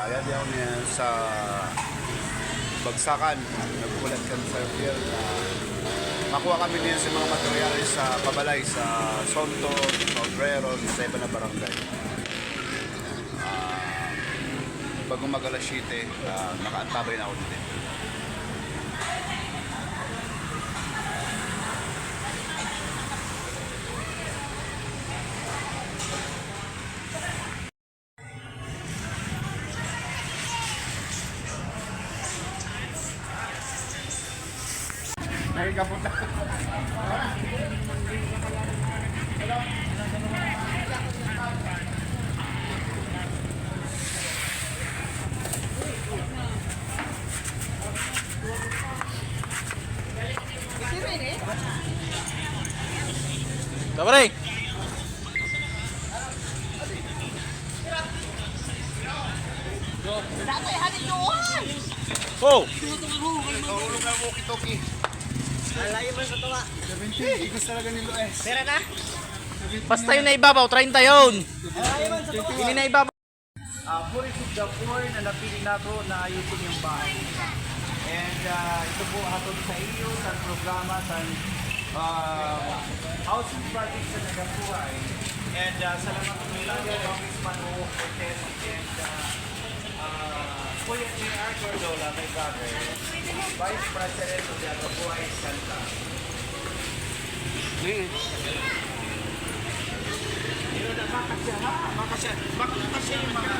Ayan yan niya sa bagsakan. Nagkulat kami sa pier na makuha kami niya sa mga materyales sa Pabalay, sa Sonto, sa sa iba na barangay. Ah, bagong mag alas 7, uh, nakaantabay na ako dito. Nakikapunta. Sabaray! Oh! Tulong na walkie-talkie. Alayo mo sa tuwa. 70, ikos talaga ni Lues. Pera na? Basta yung naibabaw, 30 yun! Alayo mo sa tuwa. Hindi naibabaw. uh, the Poor na napili nato na ayusin yung bahay. And uh, ito po hatod sa iyo sa programa sa uh, housing project sa Nagapuay. And uh, salamat po nila kay Congressman O. Cortez and uh, uh, Kuya J.R. Gordola, my brother, Vice President of the Nagapuay Santa. Yun na, makasya ha, makasya, makasya yung mga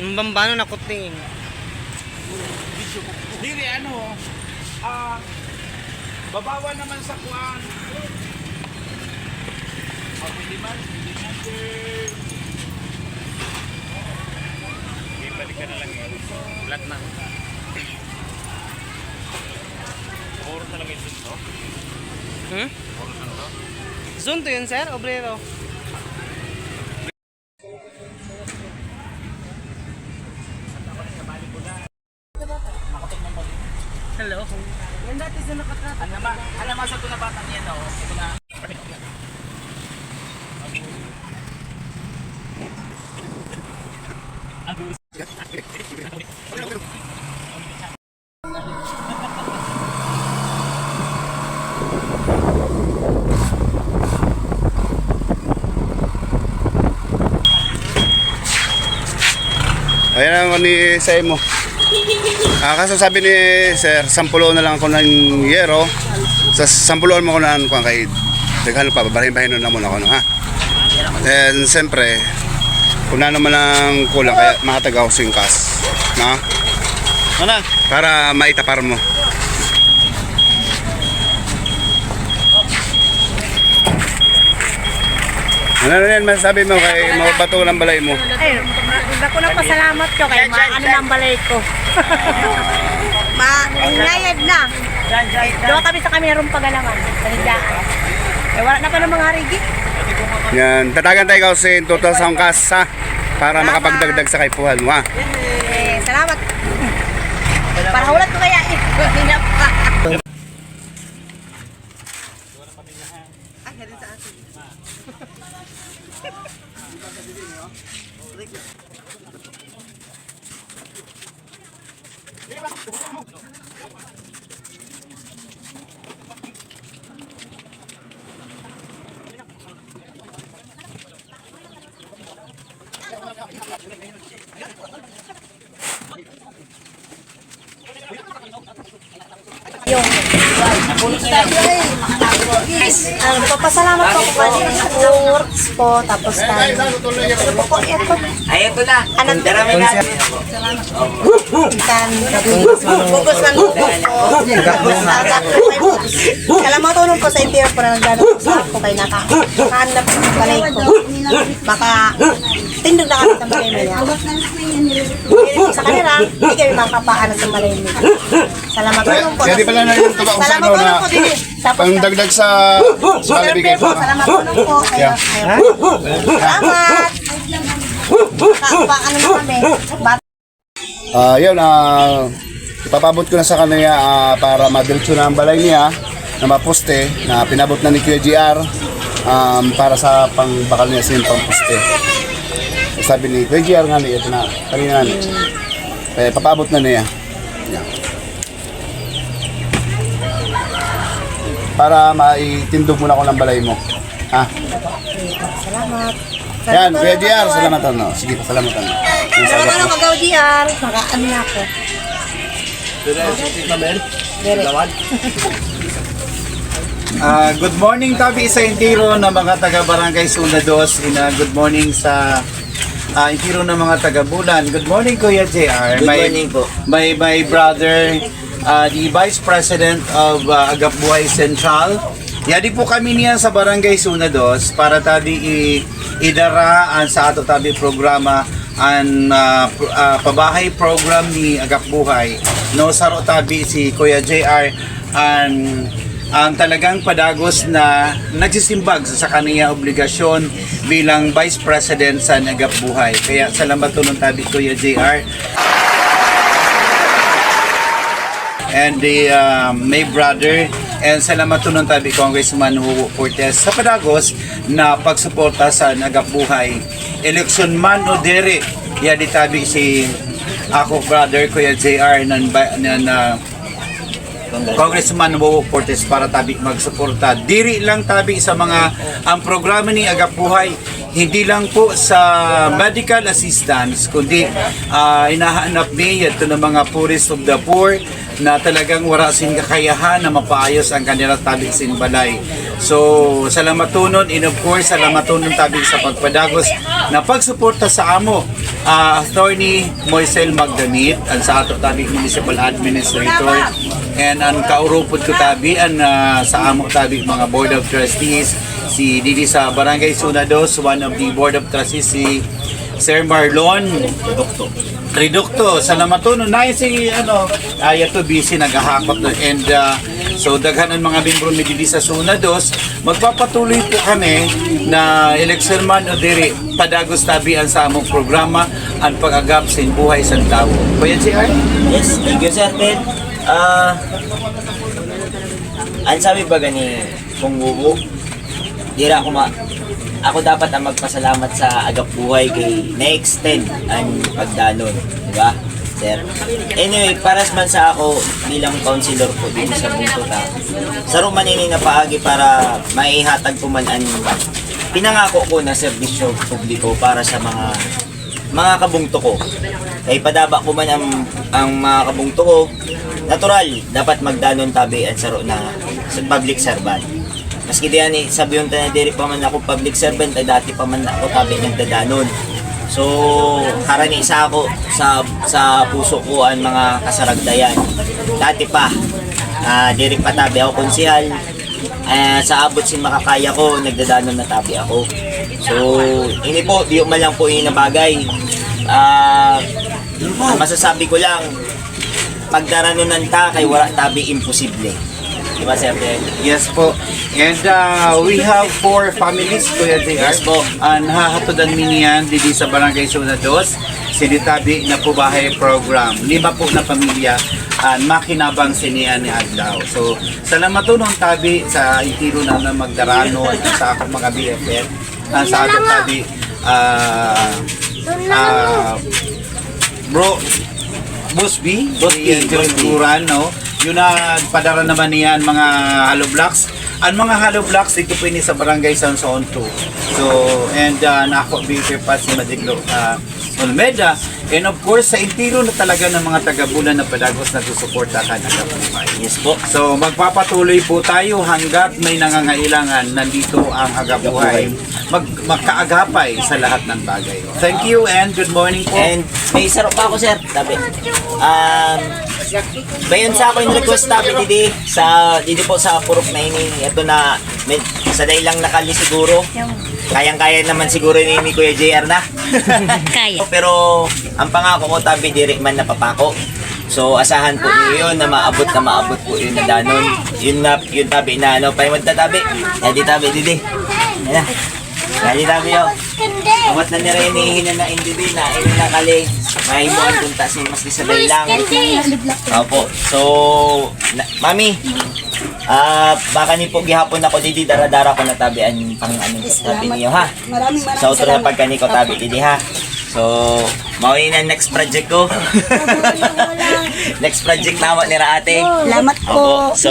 Yung bambano na kuting. Dili ano, ah, babawa naman sa kuan. Oh, hindi man, hindi man, sir. Ibalik ka na lang yun. Flat na. Puro talaga ito, no? Hmm? Zoom to yun, sir? Obrero? Hello? Yan dati sa nakatrap. Ano naman, ano naman sa ito na batang yan, oh. Ito na. Ayan ang ni Semo. Ah, kaso sabi ni Sir, sampulo na lang ako ng yero. Sa sampuloan mo ko na kung kay Daghalo pa, babahin-bahin na muna ako, no, ha? And siyempre, kung na naman ang kulang, kaya makatag ako sa kas. No? Ano? Para maitapar mo. Ano na yan masasabi mo kay mga bato ng balay mo? Ay, ako na pasalamat ko kay ma ano nang balay ko. ma inayad na. Doon kami sa kamerong pagalaman. Salidaan. Eh, wala na pa ng mga harigi. Yan, tatagan tayo kasi total sa kas ha para makapagdagdag sa kaipuhan mo ha. Eh, salamat. Para hulat ko kaya eh. Hinap pa. Ay, hindi sa atin. yung Yes, um, papasalamat po ako kanina sa works po, tapos tayo. Ano po po, ito. Ay, ito na. Anong Darami na. Kan, bugos ng bugos po. Alam mo, tulong ko sa interior po na nagdano sa ako kay naka, nakahanap ng balay ko. Baka, tindog na kami sa balay mo niya. Sa kanila, hindi kami makapaan sa balay mo. Salamat po. Sa Salamat ano tulong na po din. Tapos, pangdagdag sa sa kalibigay po, mo. salamat po. Kayo, Yeah. kayo. Salamat. Ka, pa, ano na kami, bat Ah, yun ah ipapabot ko na sa kanya ah, para madiretso na ang balay niya na maposte na pinabot na ni Kuya GR um, para sa pangbakal niya sa yung pangposte. Sabi ni Kuya GR nga ni, ito na, kanina nga ni. Kaya papabot na niya. Yan. Para maitindog muna ko ng balay mo. Ha? Salamat. Yan, Kuya GR, salamatan no. Sige, salamatan no. Salamat sagot ano mo. magaw GR. Makaan na ako. Ah, good morning tabi sa Intiro na mga taga Barangay Sunados. Ina good morning sa ah, Intiro ng mga taga Bulan. Good morning Kuya JR. Good my, morning po. My my brother ah, the Vice President of uh, Agapbuhay Central. Yadi po kami niya sa Barangay Sunados para tabi i idara ang sa ato tabi programa ang ah, pro- ah, pabahay program ni Agapbuhay. No saro tabi si Kuya JR ang ang talagang padagos na nagsisimbag sa kaniya obligasyon bilang Vice President sa Nagap Buhay. Kaya salamat to ng tabi Kuya JR. And the um, May brother and salamat to ng tabi Congressman Hugo Cortez sa padagos na pagsuporta sa Nagap Buhay. Election man o dere, ya di tabi si ako brother Kuya JR nan, na, na Congressman Bobo Cortez para tabi magsuporta. Diri lang tabi sa mga ang programa ni Agap Buhay hindi lang po sa medical assistance kundi ah, inahanap ni ito ng mga poorest of the poor na talagang wala sin kakayahan na mapaayos ang kanilang tabi sin balay. So, salamat tunon and of course salamat tunon tabi sa pagpadagos na pagsuporta sa amo ah, Attorney Moisel Magdanit ang sa ato tabi Municipal Administrator and ang kaurupod ko tabi ang ah, sa amo tabi mga Board of Trustees si Didi sa Barangay Sunados one of the Board of Trustees si Sir Marlon Ridokto Ridokto salamat to no na si ano ay to busy naghahakot no and ah, so daghan ang mga membro ni Didi sa Sunados magpapatuloy po kami na election man o diri padagos tabi ang sa among programa ang pag-agap sa buhay sa tao. Kuya JR Yes, thank you sir Ted. Ah, ang sabi ba gani kung bubo, dira ako ma ako dapat ang magpasalamat sa agap buhay kay na-extend ang pagdanon, di ba? Sir. Anyway, paras man sa ako bilang counselor po dito sa Buntuta. Sa Romanini na paagi para maihatag ko man ang pinangako ko na serbisyo publiko para sa mga mga kabungto ko. Kay padaba ko man ang, ang mga kabungto ko, natural, dapat magdanon tabi at saro na sa public servant. Maski diyan eh, sabi yung tayo, diri pa man ako public servant, ay dati pa man ako tabi nagdadanon. So, karani sa ako, sa, sa puso ko ang mga kasaragdayan. Dati pa, ah diri pa tabi ako konsihal, Ah, sa abot sin makakaya ko, nagdadanon na tabi ako. So, ini po, di man lang po ini na bagay. Ang masasabi ko lang, pagdaranunan ta kay wala tabi imposible. Di ba, Sir Ted? Yes po. And uh, we have four families, Kuya JR. Yes po. Ang hahatudan miniyan dito sa Barangay Sunados, sinitabi na po bahay program. Lima po na pamilya ang makinabang sinian ni Adlaw. So, salamat to nung tabi sa itiro na na magdarano at sa akong mga BFF. Ang sa ato tabi, ah, ah, bro, Busby, Busby, Busby, Busby. Kuran, no? Yun na padara naman niyan mga hollow blocks. Ang mga hollow blocks dito po ini sa Barangay San Son 2. So, and uh, nako bigger pa si Madiglo uh, Olmeda. And of course, sa intiro na talaga ng mga taga-bulan na padagos na susuportahan ang kapuhay. Yes po. So magpapatuloy po tayo hanggat may nangangailangan nandito ang agabuhay. Mag magkaagapay sa lahat ng bagay. Thank you and good morning po. And may saro pa ako, Sir. Tabi. Um, Bayon sa ako yung request tabi didi sa didi po sa purok na ini ito na med, sa day lang nakali siguro. Kayang-kaya naman siguro ni, ni Kuya JR na. Kaya. pero ang pangako ko tabi diri man napapako. So asahan po niyo yun na maabot na maabot po yun na danon. Yun na yun tabi na ano pa yung tabi Yadi tabi didi. Ayan. Yadi tabi yo Kamat na nira inihinan na indibi na ini na kali. Mahimuan kung tasin mas disabay lang. Opo. So, na, mami, ah baka ni po gihapon ako didi dara-dara ko natabian pang anong tabi niyo ha. Maraming maraming Sa na salamat. pagkani ko tabi didi ha. So, mauwi na next project ko. next project na ako ni ate. Salamat Opo. po. So,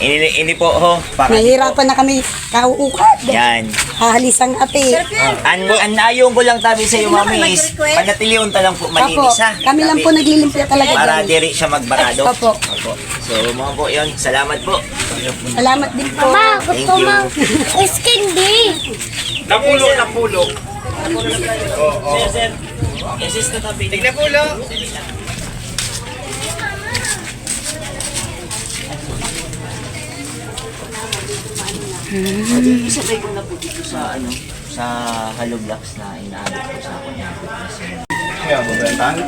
ini, ini po ho. Baka Nahihirapan na kami kauukat. Yan. Hahalisang ate. An an ayong ko lang tabi sa iyo mami is panatiliyon ta lang po malinis ha. kami lang po naglilimpia talaga para dyan. diri siya magbarado. Opo. Opo. So, mga po 'yon. Salamat po. Salamat din po. Ma, Thank gusto you. mo is candy. Napulo, napulo. Sir, sir. Assist na tabi. Tignan pulo. Isabay ko na po dito sa ano sa Hello Blocks na inaabot ko sa ako niya. Kaya, babayan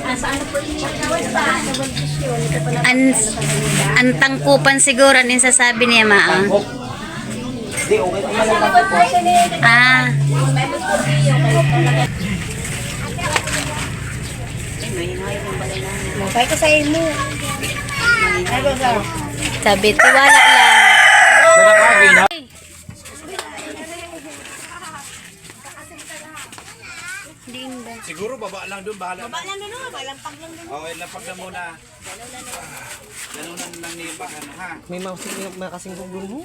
An ang tangkupan siguro din sasabi niya ma. ah. Ah, Kaya ko sa imo. sabi tiwala lang. Siguro baba lang doon, bahala. Baba lang doon, balampag lang doon. Okay, lapag na muna. Ganunan lang ni Iba, ano ha? May makasinggong dun mo.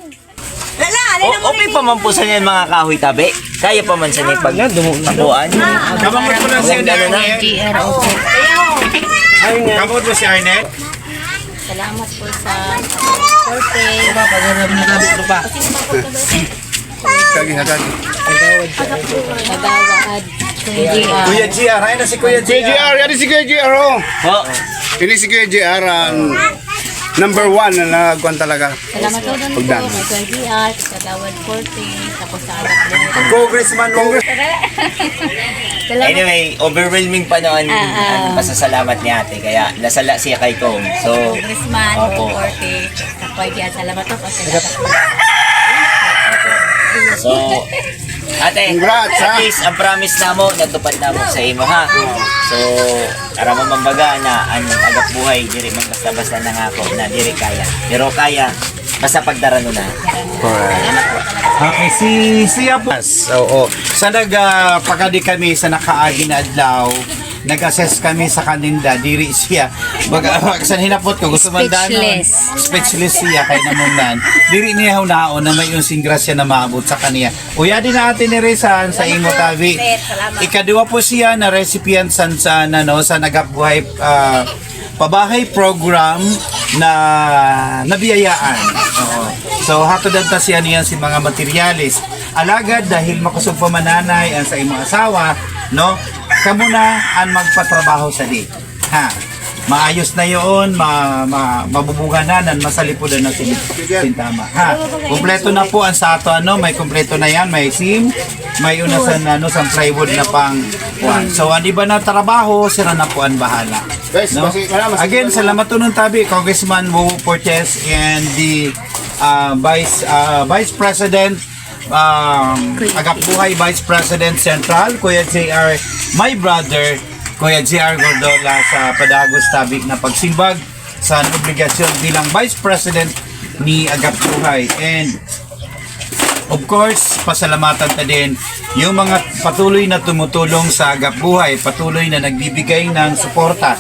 Lala, alin O, okay pa man po sa niyan mga kahoy tabi. Kaya pa man sa niya pag takuan. Kamamot mo lang si Maganda na na. Arnett. Kamamot mo si Arnett. Salamat po sa birthday. Kagi, kagi. Kagawad. Kuya GR. Kuya GR, ayun na si Kuya Kuya JR, yan si Kuya JR, oh. Po. Ini si Kuya JR, ang number one na nagkuhan talaga. Salamat po doon po kay Kuya GR, sa Kagawad 40, tapos sa anak mo. Congressman. Salamat Anyway, overwhelming pa noon ang pasasalamat ni ate. Kaya nasala siya kay Kong. So, Congressman, Opo. 40, sa Kuya GR. Salamat po kasi so, ate, Congrats, at ha? least ang promise na mo, natupad na mo sa imo ha. So, para mo mambaga na ang agap buhay, diri man basta-basta nangako na diri kaya. Pero kaya, basta pagdarano na. Okay, si siya po. Oo. Sa nagpakadi kami sa nakaagi na adlaw, nag-assess kami sa kaninda, diri siya. Baga, sa hinapot ko, gusto man dano. Speechless. Speechless siya kay namunan. Diri niya hunaon na may yung grasya na maabot sa kaniya. Uya din natin ni Rizan sa imo tabi. Ikaduwa po siya na recipient san sa ano sa nagabuhay ah, pabahay program na nabiyayaan. Oo. So hatodan ta siya niyan si mga materialis. Alagad dahil makusog pa mananay ang sa imong asawa, no? Kamo na ang magpatrabaho sa di. Ha. Maayos na yun, ma, ma, mabubuganan, masalipudan na sin, sintama. Ha. Kompleto na po ang sa ato, ano, may kompleto na yan, may SIM, may una sa, ano, sa plywood na pang one. So, hindi ba na trabaho, sira na po ang bahala. Guys, No? Again, salamat to ng tabi, Congressman Wowo Portes and the uh, Vice uh, Vice President um, Agap Buhay Vice President Central, Kuya JR, my brother, Kuya JR Gordola sa Padagos Tabig na pagsimbag sa obligasyon bilang Vice President ni Agap Buhay. And Of course, pasalamatan ta din yung mga patuloy na tumutulong sa Agap Buhay, patuloy na nagbibigay ng suporta.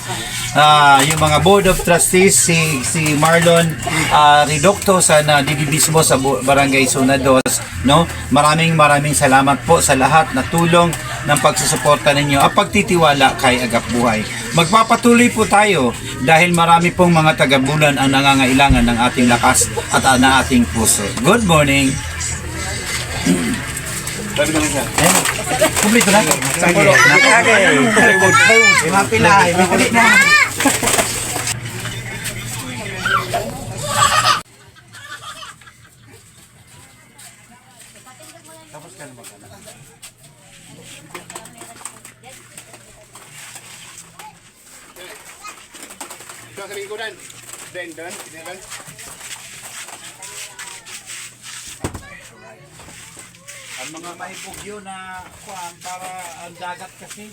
Ah, yung mga Board of Trustees, si, si Marlon ah, Ridocto sa na didibismo sa Barangay Sunados. No? Maraming maraming salamat po sa lahat na tulong ng pagsusuporta ninyo at pagtitiwala kay Agap Buhay. Magpapatuloy po tayo dahil marami pong mga tagabulan ang nangangailangan ng ating lakas at ng ating puso. Good morning! Sabi naman siya. Kumplito na. Sampulo. Okay. Lima pila. Lima pila. Ito sa lingkuran. Den, den, den. Ang mga mahibugyo na kuan para ang dagat kasi.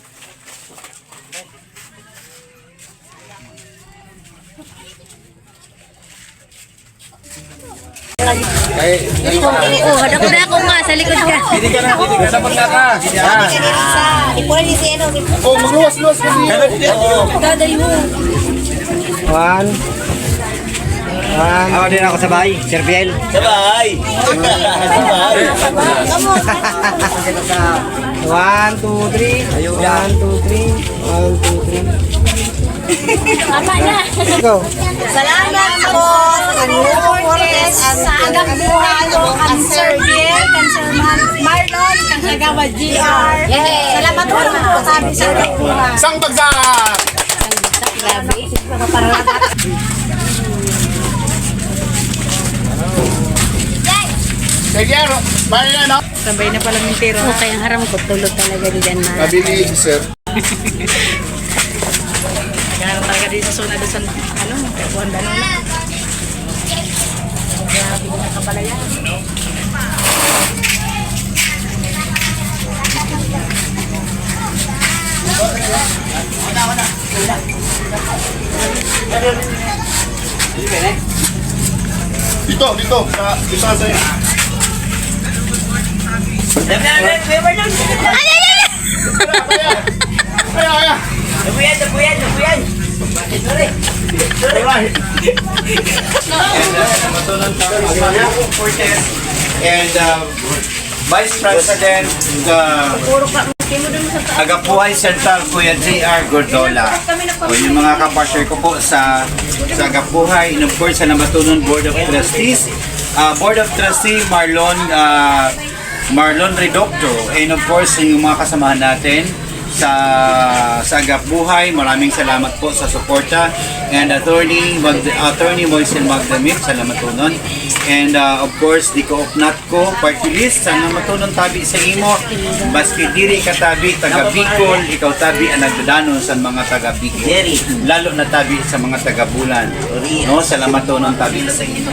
Oo, hadako na ako nga sa likod ka. Hindi ka na, hindi ka na magkaka. Yan. Sa, ni si ano, si Oh, magluwas-luwas ka niya. One. One. Ako din ako sabay. Sir Biel. Sabay! Sabay! One, two, three. One, two, three. One, two, three. Go. Salamat po sa Nuno Cortez sa agang buhay mo ang Sir Biel, kan Sir Mar- Marlon, kan Sagawa GR. Salamat po po sabi sa agang buhay. Sang Sige, ano? Bayan na, no? Sabay na pala ng tiro. Okay, ang haram ko. Tulog talaga dyan, Mara. Mabili, sir. Kaya talaga din sa suna doon sa ano, kapuhan ba na. Grabe na kapalayan. Dito, dito. Sa, dito sa sa'yo. Kaya, kaya. Nabuyan, nabuyan, nabuyan! Cortez and uh, Vice President uh, Agapuhay Central Kuya J.R. Gordola. O yung mga kapasher ko po sa sa Agapuhay and of course sa Namatunon Board of Trustees. Uh, Board of Trustee Marlon uh, Marlon Redocto and of course yung mga kasamahan natin sa sa Agapuhay. Maraming salamat po sa suporta. And attorney Mag, attorney Moisen Magdamit sa Namatunon and uh, of course di ko opnat ko party list. Sa Namatunon tabi sa imo. Baski diri ka tabi taga Bicol ikaw tabi ang nagdadanon sa mga taga Bicol. Lalo na tabi sa mga taga Bulan. No sa Namatunon tabi. Sa imo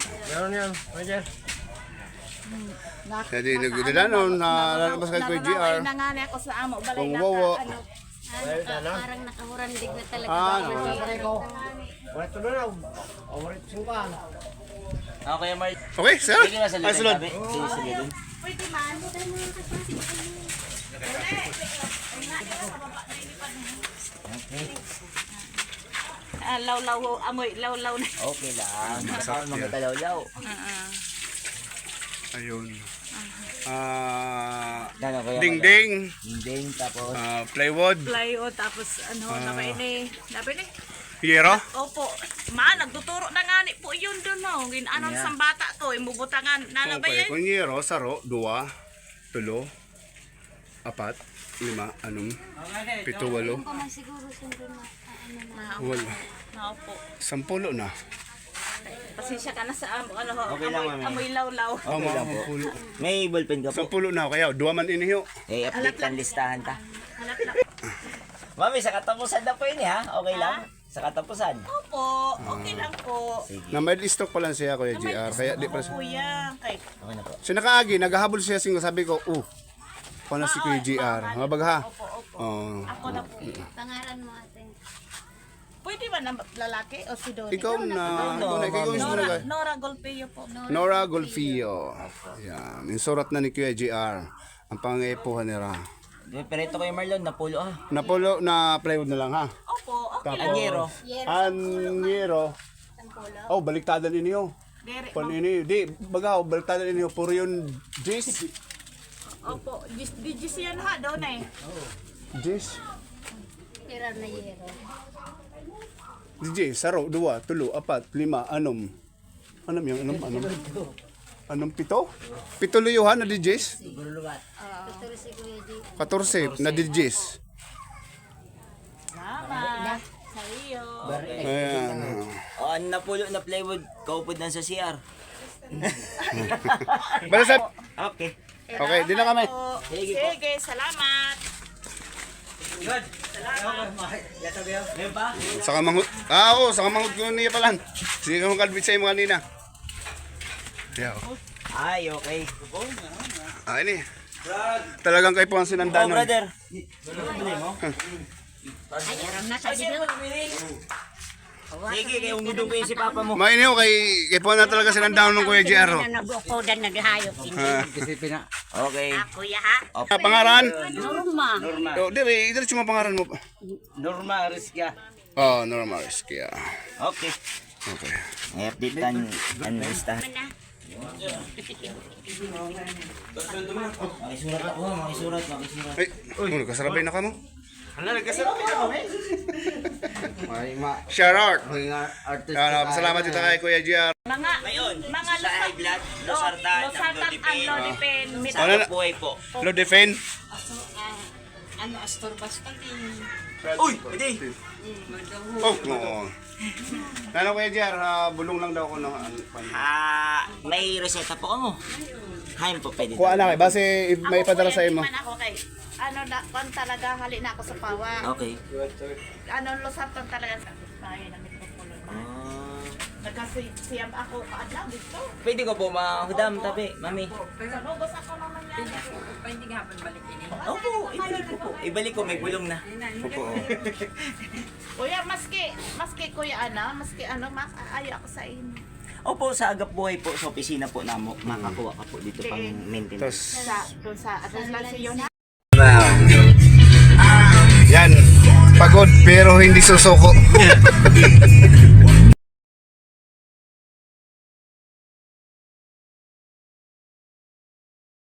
Meron yan. Roger. Jadi nagdadanon na lalabas kay Kuya GR. Nangani ako sa amo, balay Kung wawo. Parang nakahurandig na talaga. Ah, Wala ito na. Overit singkan. Okay, Mark. Okay, sir. Sige na sa Ay, sunod. Sige, sige dun. Ah, law-law, amoy, law-law na. Okay lang. Masarap mga talaw-law. Ayun. Ah, Ano kaya? ding-ding, Ding, tapos. ah, plywood, o tapos ano, Ah. napay ni, napay ni. hiyero. Opo, ma, nagtuturo na nga ni po yun doon no. Ginanon sa bata to, imubutangan. Nana ba Okay, yan? kung hiyero, saro, dua, tulo, apat, lima, anong, pito, walo, walo, Na, Opo. sampulo na. Pasensya ka na sa amo, ano ho, Okay lang, amoy, mami. amoy law-law. Oh, mga sampulo. May ballpen ka po. Sampulo na, kaya dua man inihiyo. Eh, update ang listahan ta. Mami, sa katapusan na po yun eh, ha? Okay lang? Sa katapusan. Opo, okay lang po. Na may stock pa lang siya, Kuya GR, kaya di pa siya. Kuya, kay Okay na po. So nakaagi, naghahabol siya sing sabi ko, uh, paano si Kuya GR? Mabag ha? Opo, opo. Oh. Ako na po. Pangalan mo ate. Pwede ba na lalaki o si Donnie? Ikaw na, ikaw na, ikaw mismo Nora, na. Nora Golpeo po. Nora Golfio. Yan, yung surat na ni Kuya GR. Ang pangipuhan nila. Perito ko yung Marlon, napulo ah. Napulo na plywood na lang ha. Opo, okay. Tapos, Anyero. Anyero. Oh, baliktadan ninyo. Pan ini, di, baga, baliktadan ninyo. Puro yun, Jis. opo. Dis, digis yan ha, daw na eh. Jis. Tira na yero. DJ, saro, dua, tulo, apat, lima, anom. Anom yung anom, anom. Anom pito? Pito luyuhan na DJs? 14 na DJs. Salamat. Sa iyo. Ayan. O, ano napulo na plywood, kaupod na sa CR. Basta sa... Okay. Okay, di na kami. Sige po. Sige, salamat. Ngayon pa? Saka manghut. Ah, oo, saka manghut ko niya pala. Sige kong kalbit sa mo kanina. Yeah. Ay, okay. Ah, ini. Talagang kayo po ang Oh, sinandanon. brother. Aram na sa dito. Sige, kaya umudong ko yung si Papa mo. Maini ko kay kay po na talaga sinandanon ng Kuya JR. oh. Na nabukodan naghayop. Ah, Okay. Kuya ha? ah, pangaran? Norma. Oh, dire, dire cuma pangaran mo. Norma Rizka. Oh, normal. Kaya. Okay. Okay. May update tan ang listahan. Makisurat ako, makisurat, makisurat. Ay, oh, kasarabay na ka mo. Ano, nagkasarap ka mo eh? Shout out. Ah, salamat dito kay Kuya JR. Mga, Ngayon, mga sa high blood, losartan, ang losartan ang lodipin, lodipin. Mit- Ano na? sa buhay po. Lo defend. Ano astor basta Uy, hindi. Oh, oo. Ano Kuya JR, ah, bulong lang daw ako ng ano. pan- Ah, may reseta po ako. Hain po pwede. Kuha na kay base if may Ako, padala sa imo. ako kay, ano na, kung talaga hali na ako sa pawa. Okay. Ano, losartan talaga sa bahay na mitpupulo na. Ah, Nagkasiyam ako kaadlaw dito. pwede ko po mahudam tabi, mami. Sanubos ako naman yan. Opo, ibalik ko po. Ibalik ko, may bulong na. Opo. Kuya, maski, maski kuya ana, maski ano, mas ayaw ako sa inyo. Opo, sa agap buhay po, sa opisina po namo, makakuha ka po dito pang maintenance. Tapos, Sa, doon sa, doon lang siya yun ha. yan. Pagod pero hindi susuko.